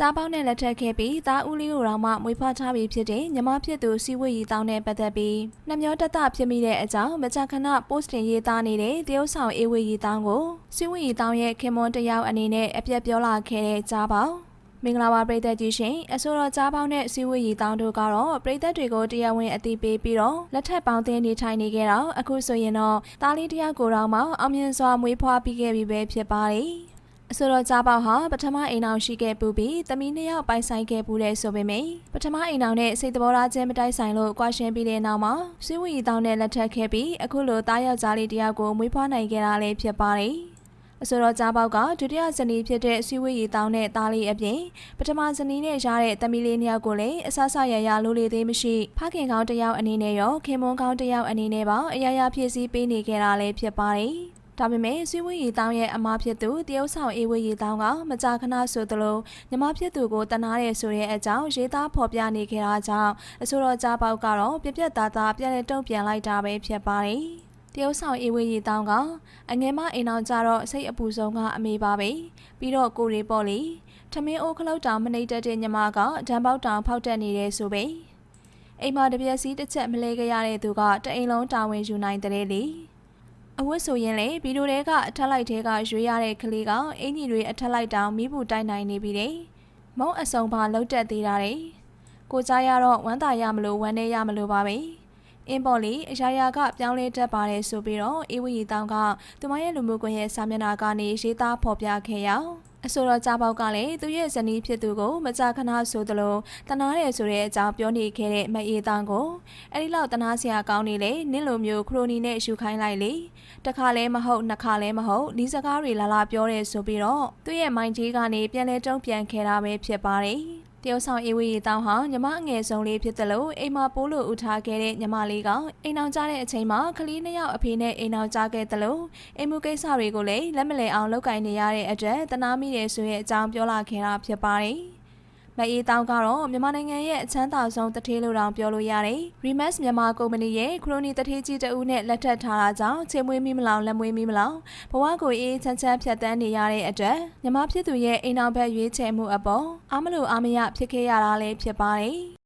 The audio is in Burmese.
ကြားပေါင်းနဲ့လက်ထပ်ခဲ့ပြီးသားဦးလေးကိုတော့မှမွေးဖွားထားပြီးဖြစ်တဲ့ညီမဖြစ်သူစီဝေရီတောင်းနဲ့ပတ်သက်ပြီးနှမျောတတဖြစ်မိတဲ့အကြောင်းမကြာခဏ post တင်ရေးသားနေတဲ့တရုတ်ဆောင်အေဝေရီတောင်းကိုစီဝေရီတောင်းရဲ့ခင်မွန်တယောက်အနေနဲ့အပြက်ပြောလာခဲ့တဲ့ကြားပေါင်းမင်္ဂလာပါပရိသတ်ကြီးရှင်အဆိုတော်ကြားပေါင်းနဲ့စီဝေရီတောင်းတို့ကတော့ပရိသတ်တွေကိုတရားဝင်အသိပေးပြီးတော့လက်ထက်ပေါင်းသင်းနေထိုင်နေကြတော့အခုဆိုရင်တော့တားလေးတယောက်ကိုတော့မှအောင်မြင်စွာမွေးဖွားပြီးခဲ့ပြီပဲဖြစ်ပါတယ် အဆိုတော်ကြားပေါက်ဟာပထမအိမ်အောင်ရှိခဲ့ပူပြီးတမီးနှစ်ယောက်ပိုင်ဆိုင်ခဲ့ပူတဲ့ဆိုပေမယ့်ပထမအိမ်အောင်နဲ့စိတ်တဘောထားချင်းမတိုက်ဆိုင်လို့ကွာရှင်းပြီးတဲ့နောက်မှာဆွေးဝီတောင်းနဲ့လက်ထပ်ခဲ့ပြီးအခုလိုတားယောက်ျားလေးတယောက်ကိုမွေးဖွားနိုင်ခဲ့တာလည်းဖြစ်ပါတယ်အဆိုတော်ကြားပေါက်ကဒုတိယဇနီးဖြစ်တဲ့ဆွေးဝီရီတောင်းနဲ့သားလေးအပြင်ပထမဇနီးနဲ့ရတဲ့တမီးလေးနှစ်ယောက်ကိုလည်းအဆဆရရလိုလေးသေးမရှိဖခင်ကောင်းတစ်ယောက်အနေနဲ့ရောခင်မွန်းကောင်းတစ်ယောက်အနေနဲ့ပါအရာရာဖြည့်ဆည်းပေးနေခဲ့တာလည်းဖြစ်ပါတယ် ဒါပေမဲ့ဆွေးဝေးရီတောင်းရဲ့အမားဖြစ်သူတရုတ်ဆောင်အေးဝေးရီတောင်းကမကြာခဏဆိုသလိုညီမဖြစ်သူကိုတနာရဲဆိုတဲ့အကြောင်းရေးသားဖော်ပြနေခဲ့တာကြောင့်အဆိုတော်ကြားပေါက်ကတော့ပြပြသားသားပြန်လဲတုံ့ပြန်လိုက်တာပဲဖြစ်ပါတယ်တရုတ်ဆောင်အေးဝေးရီတောင်းကအငယ်မအိမ်အောင်ကြတော့စိတ်အပူဆုံးကအမေပါပဲပြီးတော့ကိုရီပေါ့လေထမင်းအိုးခလုတ်တောင်မနှိမ့်တတ်တဲ့ညီမကဓာန်ပေါက်တောင်ဖောက်တက်နေတဲ့ဆိုပဲအိမ်မှာတပြက်စီးတစ်ချက်မလဲခဲ့ရတဲ့သူကတအိမ်လုံးတာဝန်ယူနိုင်တဲ့လေ အဝတ်ဆိုရင်လေဗီဒီယိုထဲကအထက်လိုက်ထဲကရွေးရတဲ့ကလေးကအင်ကြီးတွေအထက်လိုက်တောင်မိဘူးတိုက်နိုင်နေပြီတဲ့မုံအစုံပါလောက်တက်သေးတာတဲ့ကိုကြားရတော့ဝမ်းသာရမလို့ဝမ်းနေရမလို့ပါပဲအင်းပေါ်လီအရာရာကပြောင်းလဲတတ်ပါတယ်ဆိုပြီးတော့အေးဝီရီတောင်ကသူမရဲ့လူမှုကွန်ရက်စာမျက်နှာကနေရေးသားဖော်ပြခဲ့ရအောင် အဆိုတော်ကြားပေါက်ကလည်းသူရဲ့ဇနီးဖြစ်သူကိုမကြာခဏဆိုသလိုတနာတယ်ဆိုတဲ့အကြောင်းပြောနေခဲ့တဲ့မအေးတောင်ကိုအဲ့ဒီလောက်တနာစရာကောင်းနေလေနင့်လိုမျိုးခရိုနီနဲ့ရှူခိုင်းလိုက်လေတစ်ခါလဲမဟုတ်နှစ်ခါလဲမဟုတ်ဒီစကားတွေလာလာပြောတယ်ဆိုပြီးတော့သူ့ရဲ့မိုင်းကြီးကနေပြန်လဲတုံးပြန်ခဲ့တာပဲဖြစ်ပါတယ် တရုတ်ဆောင်အေးဝေးရီတောင်းဟာညီမအငယ်ဆုံးလေးဖြစ်တယ်လို့အိမ်မှာပိုးလို့ဥထားခဲ့တဲ့ညီမလေးကအိမ်အောင်ကြတဲ့အချိန်မှာကလေးနှစ်ယောက်အဖေနဲ့အိမ်အောင်ကြခဲ့တယ်လို့အိမ်မှုကိစ္စတွေကိုလည်းလက်မလည်အောင်လုပ်ကင်နေရတဲ့အတွက်တနာမိတယ်ဆိုတဲ့အကြောင်းပြောလာခဲ့တာဖြစ်ပါတယ် မအေးတောင်းကတော့မြန်မာနိုင်ငံရဲ့အချမ်းသာဆုံးတထေးလို့တောင်ပြောလို့ရတယ်။ Remax မြန်မာကုမ္ပဏီရဲ့ခရိုနီတထေးကြီးတအုပ်နဲ့လက်ထပ်ထားတာကြောင့်ချေမွေးမိမလောင်လက်မွေးမိမလောင်ဘဝကိုအေးချမ်းချမ်းဖြတ်တန်းနေရတဲ့အတွက်ညီမဖြစ်သူရဲ့အိမ်အောင်ဘက်ရွေးချယ်မှုအပေါ်အားမလို့အားမရဖြစ်ခဲ့ရတာလည်းဖြစ်ပါတယ်။